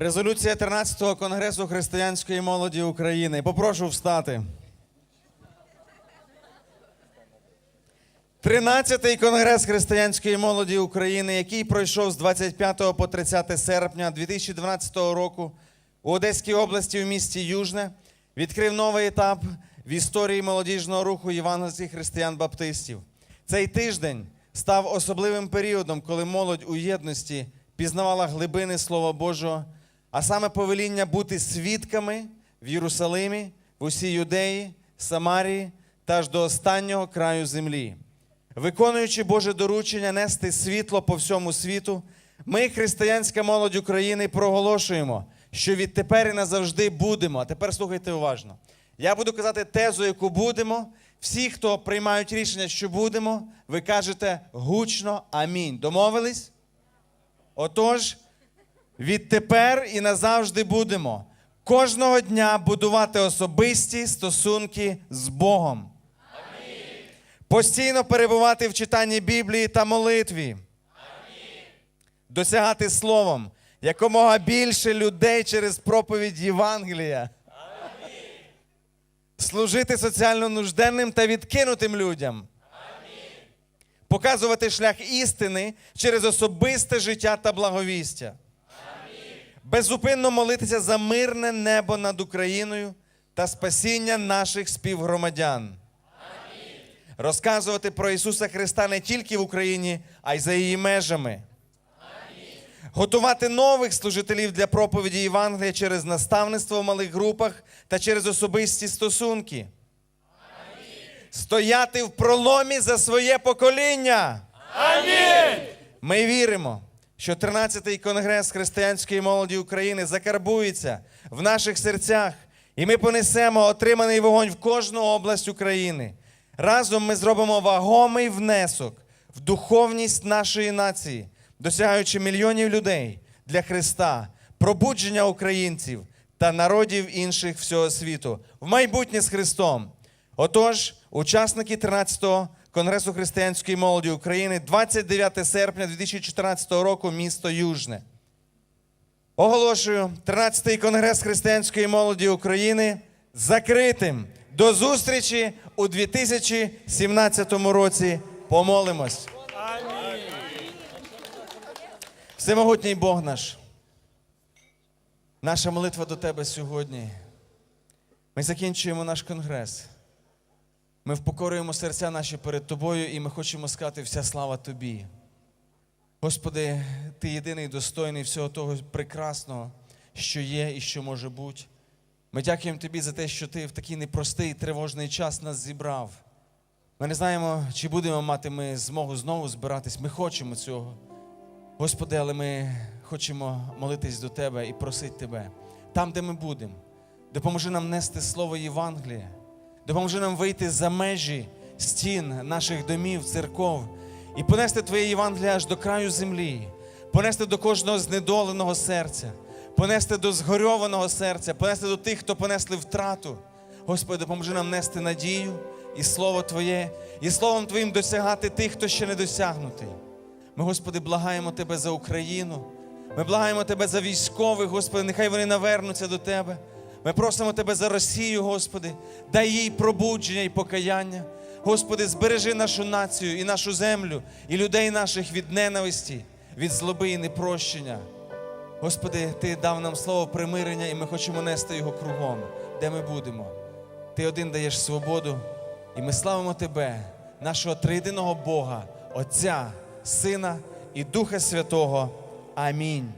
Резолюція 13-го Конгресу християнської молоді України. Попрошу встати. 13-й Конгрес християнської молоді України, який пройшов з 25 по 30 серпня 2012 року у Одеській області в місті Южне, відкрив новий етап в історії молодіжного руху євангельських християн-баптистів. Цей тиждень став особливим періодом, коли молодь у єдності пізнавала глибини Слова Божого, а саме повеління бути свідками в Єрусалимі, в усій Юдеї, Самарії та аж до останнього краю землі. Виконуючи Боже доручення нести світло по всьому світу, ми, християнська молодь України, проголошуємо, що відтепер і назавжди будемо. А тепер слухайте уважно. Я буду казати тезу, яку будемо. Всі, хто приймають рішення, що будемо, ви кажете гучно амінь. Домовились? Отож, відтепер і назавжди будемо кожного дня будувати особисті стосунки з Богом. Постійно перебувати в читанні Біблії та молитві. Досягати словом якомога більше людей через проповідь Євангелія. Служити соціально нужденним та відкинутим людям. Показувати шлях істини через особисте життя та благовістя. Безупинно молитися за мирне небо над Україною та спасіння наших співгромадян розказувати про Ісуса Христа не тільки в Україні, а й за її межами. Готувати нових служителів для проповіді Євангелія через наставництво в малих групах та через особисті стосунки. Стояти в проломі за своє покоління. Амінь! Ми віримо, що 13-й конгрес християнської молоді України закарбується в наших серцях, і ми понесемо отриманий вогонь в кожну область України. Разом ми зробимо вагомий внесок в духовність нашої нації, досягаючи мільйонів людей для Христа, пробудження українців та народів інших всього світу в майбутнє з Христом. Отож, учасники 13-го Конгресу християнської молоді України, 29 серпня 2014 року, місто Южне. Оголошую 13-й Конгрес християнської молоді України закритим. До зустрічі у 2017 році. Помолимось. Всемогутній Бог наш. Наша молитва до Тебе сьогодні. Ми закінчуємо наш конгрес. Ми впокорюємо серця наші перед Тобою, і ми хочемо сказати вся слава Тобі. Господи, Ти єдиний достойний всього того прекрасного, що є і що може бути. Ми дякуємо Тобі за те, що Ти в такий непростий, тривожний час нас зібрав. Ми не знаємо, чи будемо мати ми змогу знову збиратись. Ми хочемо цього. Господи, але ми хочемо молитись до Тебе і просити Тебе. Там, де ми будемо, допоможи нам нести слово Євангелія, допоможи нам вийти за межі стін наших домів, церков і понести Твоє Євангеліє аж до краю землі, понести до кожного знедоленого серця, понести до згорьованого серця, понести до тих, хто понесли втрату. Господи, допоможи нам нести надію і Слово Твоє, і Словом Твоїм досягати тих, хто ще не досягнутий. Ми, Господи, благаємо Тебе за Україну. Ми благаємо Тебе за військових, Господи, нехай вони навернуться до Тебе. Ми просимо Тебе за Росію, Господи, дай їй пробудження і покаяння. Господи, збережи нашу націю і нашу землю, і людей наших від ненависті, від злоби і непрощення. Господи, Ти дав нам слово примирення, і ми хочемо нести його кругом, де ми будемо. Ти один даєш свободу, і ми славимо Тебе, нашого триєдиного Бога, Отця, Сина і Духа Святого. Амінь.